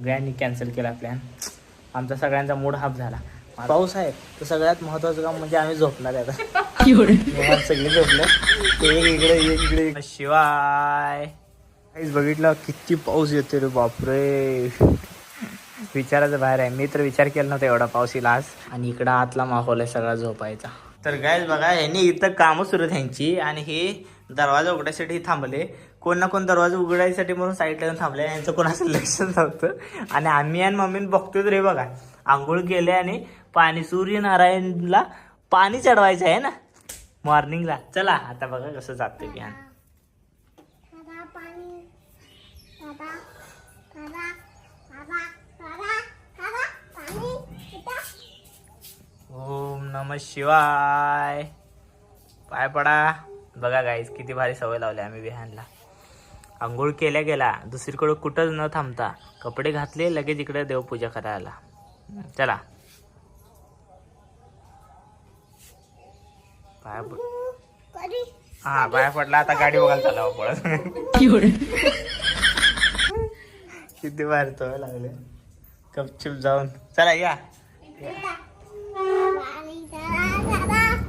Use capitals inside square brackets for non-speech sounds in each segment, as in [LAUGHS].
सगळ्यांनी कॅन्सल केला प्लॅन आमचा सगळ्यांचा मूड हाफ झाला. पाऊस आहे. तर सगळ्यात महत्वाचं काम म्हणजे आम्ही झोपणार आहे आता. [LAUGHS] सगळे झोपले. ते एक इकडे एक इकडे. शिवाय. काहीच बघितलं? किती पाऊस येतो रे बापरे. विचाराचं बाहेर आहे. मी तर विचार केला नव्हता एवढा पाऊस येईल आज. आणि इकडं आतला माहोल आहे सगळा झोपायचा. तर गायच बघा ह्यांनी इथं कामं सुरू आहेत ह्यांची आणि हे दरवाजा उघडायसाठी थांबले. कोण ना कोण दरवाजा उघडायसाठी म्हणून साईडला येऊन थांबले. यांचं कोणाचं लक्ष नव्हतं. आणि आम्ही आणि मम्मीने बघतोय रे बघा. आंघोळ केले आणि पाणी सूर्यनारायणला पाणी चढवायचं आहे ना? मॉर्निंगला चला आता बघा कसं जातं बिहान. दादा ओम नम शिवाय. पाय पडा. बघा गाईस किती भारी सवय लावली आम्ही बिहानला. आंघोळ केल्या गेला दुसरीकडे कुठंच न थांबता कपडे घातले लगेच इकडे देवपूजा करायला. चला. पाय पड हा पाय पडला आता गाडी बघायला चालावं पळत. किती भारी सवय लागले. गपचूप जाऊन. चला या.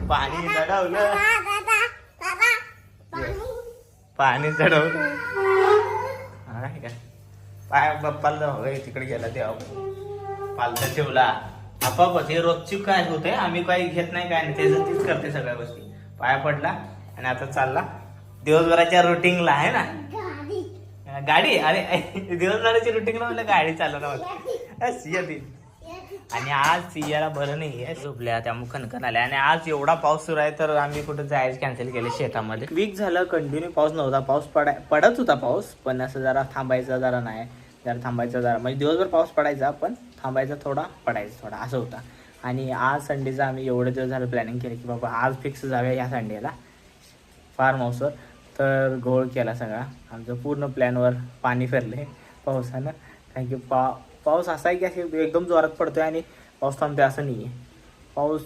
पाणी चढवलं पाणी चढवलं. हा काय? काय पाय बाप्पाला तिकडे गेला देवा पालथा ठेवला. आपापच हे रोजची काय होते आम्ही काही घेत नाही काय नाही त्याचं तीच करते सगळ्या गोष्टी. पाया पडला आणि आता चालला. दिवसभराच्या रुटीनला आहे ना? गाडी. अरे दिवसभराची रुटीनला म्हटलं गाडी चालवणार सिया ती आणि आज सियाला बरं नाही आहे झोपल्या त्यामुळे खनखन आल्या. आणि आज एवढा पाऊस सुरू आहे तर आम्ही कुठं जायचं कॅन्सल केले शेतामध्ये. वीक झालं कंटिन्यू पाऊस नव्हता. पाऊस पडाय पडत होता पाऊस पण असं जरा थांबायचा जरा नाही. जरा थांबायचा जरा म्हणजे दिवसभर पाऊस पडायचा पण थांबायचा थोडा पडायचा थोडा असं होता. आणि आज संडेचा आम्ही एवढे दिवस झालं प्लॅनिंग केलं की बाबा आज फिक्स जाऊया या संडेला. फार्म हाऊसवर तर घोळ केला सगळा. आमचं पूर्ण प्लॅनवर पाणी फिरले पावसानं. कारण की पा पाऊस असा आहे की असे एकदम जोरात पडतोय आणि पाऊस थांबतोय असं नाही आहे पाऊस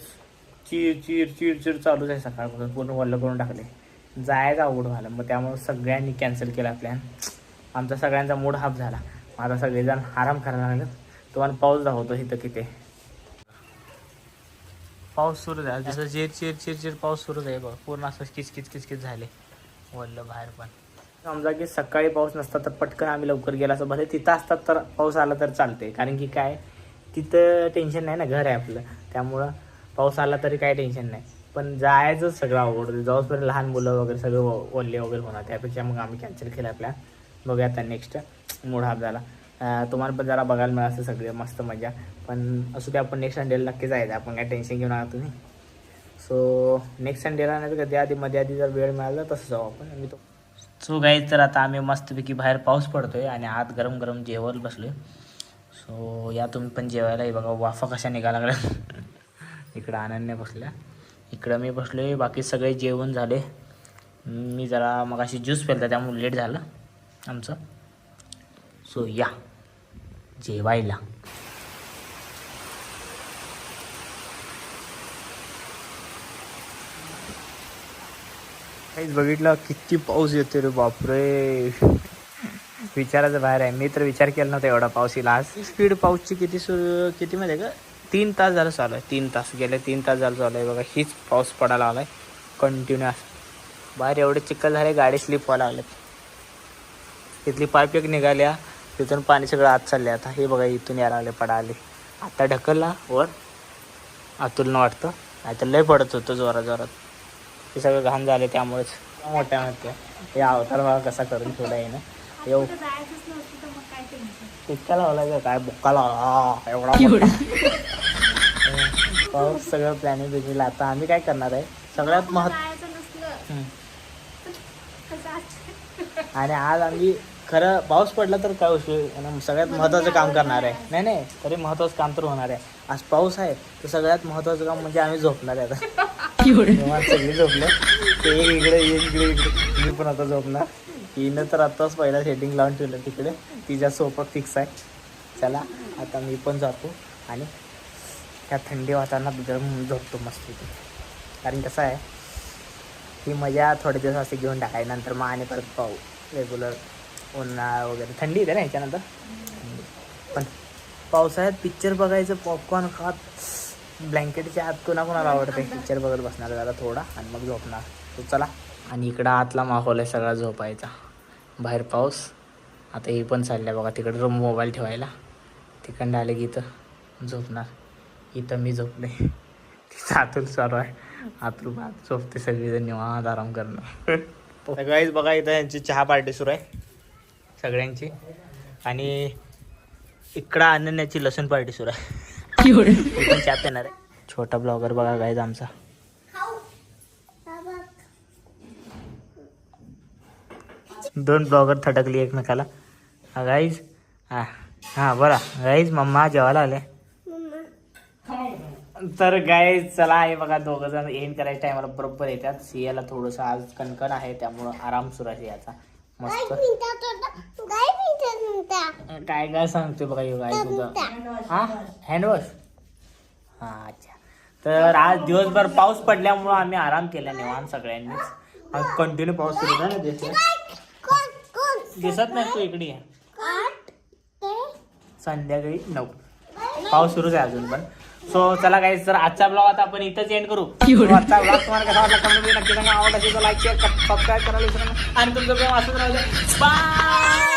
चिर चिर चिर चिर चालूच आहे सकाळपासून पूर्ण वल्ल करून टाकले जायचं अवघड झालं. मग त्यामुळे सगळ्यांनी कॅन्सल केला प्लॅन आमचा सगळ्यांचा मूड हाफ झाला. माझा आता सगळेजण आराम करायला लागले तुम्हाला पाऊस दाखवतो इथं किती. पाऊस सुरू झाला. जसं चिर चिर चिर चिर पाऊस सुरू आहे बघ. पूर्ण असं किचकिच किचकिच झाले. वल्ल बाहेर पण. समजा की सकाळी पाऊस नसता तर पटकन आम्ही लवकर गेला. असं भले तिथं असतात तर पाऊस आला तर चालते कारण की काय तिथं टेन्शन नाही ना घर आहे आपलं. त्यामुळं पाऊस आला तरी काय टेन्शन नाही. पण जायचं सगळं आवडतं जाऊसपर्यंत लहान मुलं वगैरे सगळं ओल्ले वगैरे होणार. त्यापेक्षा मग आम्ही कॅन्सल केला प्लॅन बघूया आता नेक्स्ट मूड हाफ झाला तुम्हाला पण जरा बघायला मिळालं सगळे. मस्त मजा. पण असू दे आपण नेक्स्ट संडेला नक्की जायचं. आपण काय टेन्शन घेऊन आहात तुम्ही. सो नेक्स्ट संडेला नाही तर कधी आधी मध्ये आधी जर वेळ मिळाला तसं जाऊ आपण. मी तो सो गाईज तर आता आम्ही मस्तपैकी बाहेर पाऊस पडतो आहे आणि आत गरम गरम जेवायला आहे सो या तुम्ही पण जेवायला हे बघा वाफा कशा निघा लागल्या [LAUGHS] इकडं अनन्या बसल्या. इकडं मी बसलो आहे बाकी सगळे जेवण झाले. मी जरा मग अशी ज्यूस पेलता त्यामुळे लेट झालं आमचं. सो या जेवायला. काहीच बघितलं किती पाऊस येतो रे बापरे. विचाराचं बाहेर आहे. मी तर विचार केला नव्हता एवढा पाऊस येईल आज. स्पीड पाऊसची किती सुरू किती माहिती आहे का? तीन तास झालं चालू आहे. तीन तास. गेले तीन तास झालं चालू आहे. बघा हीच पाऊस पडायला आलाय कंटिन्युअस बाहेर एवढे चिखल झाले गाडी स्लिप व्हायला लागलेत. तिथली पाईप एक निघाल्या. तिथून पाणी सगळं आत चालले आता हे बघा इथून यायला लागले पडाले आता ढकलला वर. आतुलनं वाटतं. नाही तर लय पडत होतं जोरात जोरात. हे सगळं घाण झाले त्यामुळेच. मोठ्या मोठ्या. हे अवतार बघा कसा करून ठेवला आहे ना येऊ इतका लावला का काय? बुक्का लावला. एवढा. पाऊस सगळं प्लॅनिंग बिनिंग आता आम्ही काय करणार आहे? सगळ्यात महत्त्व आणि आज आम्ही खरं पाऊस पडला तर काय होईल सगळ्यात महत्वाचं काम करणार आहे. नाही नाही. तरी महत्वाचं काम तर होणार आहे. आज पाऊस आहे तर सगळ्यात महत्वाचं काम म्हणजे आम्ही झोपणार आहे आता. सगळी झोपले. ते इकडे एक इकडे इकडे. मी पण आता झोपणार. हिनं तर आत्ताच पहिला सेटिंग लावून ठेवलं तिकडे. तिच्या सोपं फिक्स आहे. चला आता मी पण जातो आणि त्या थंडी वातावरणात गरम झोपतो मस्त इथे. कारण कसं आहे ही मजा थोडे दिवस असे घेऊन टाकाय. नंतर मग आणि परत पाहू. रेग्युलर उन्हाळा वगैरे. थंडी येते ना याच्यानंतर? पण पावसाळ्यात पिक्चर बघायचं पॉपकॉर्न खात. ब्लँकेटच्या आत कोणाकोणाला आवडते? पिक्चर बघत बसणार जरा थोडा आणि मग झोपणार. तो चला. आणि इकडं आतला माहोल आहे सगळा झोपायचा. बाहेर पाऊस. आता हे पण चाललं आहे बघा तिकडं रूम मोबाईल ठेवायला. तिकडं आले की इथं झोपणार. इथं मी झोपले. तिथं आतून चालू आहे. आतून आत झोपते सगळेजण निवांत आराम करणार. सगळ्याच बघा इथं यांची चहा पार्टी सुरू आहे. सगळ्यांची. आणि इकडं अनन्याची लसूण पार्टी सुरू आहे. आहे. छोटा ब्लॉगर बघा गायज आमचा. दोन ब्लॉगर थटकली एकमेकाला. हा गाईज हा हां बरा गाईज मम्मा जेवायला आले. मम्मा तर गाईज चला हे बघा दोघं जण एंड करायच्या टायमाला बरोबर येतात. सियाला थोडंसं आज कणकण आहे त्यामुळं आराम सुरू आहे काय मस्त. काय काय काय सांगतोय बघा यो गाय तुझं हा? हँडवॉश हा अच्छा. तर आज दिवसभर पाऊस पडल्यामुळं आम्ही आराम केला निवांत सगळ्यांनीच. आज कंटिन्यू पाऊस सुरू आहे ना दिसत दिसत नाही तू इकडे संध्याकाळी नऊ. पाऊस सुरूच आहे अजून पण. सो चला काही तर आजचा ब्लॉग आता आपण इथंच एंड करू. आजचा ब्लॉग तुम्हाला कसा वाटला कमेंट नक्की सांगा. आवडला असेल तर लाईक शेअर सबस्क्राईब करायला विसरू आणि तुमचं प्रेम असंच राहू बाय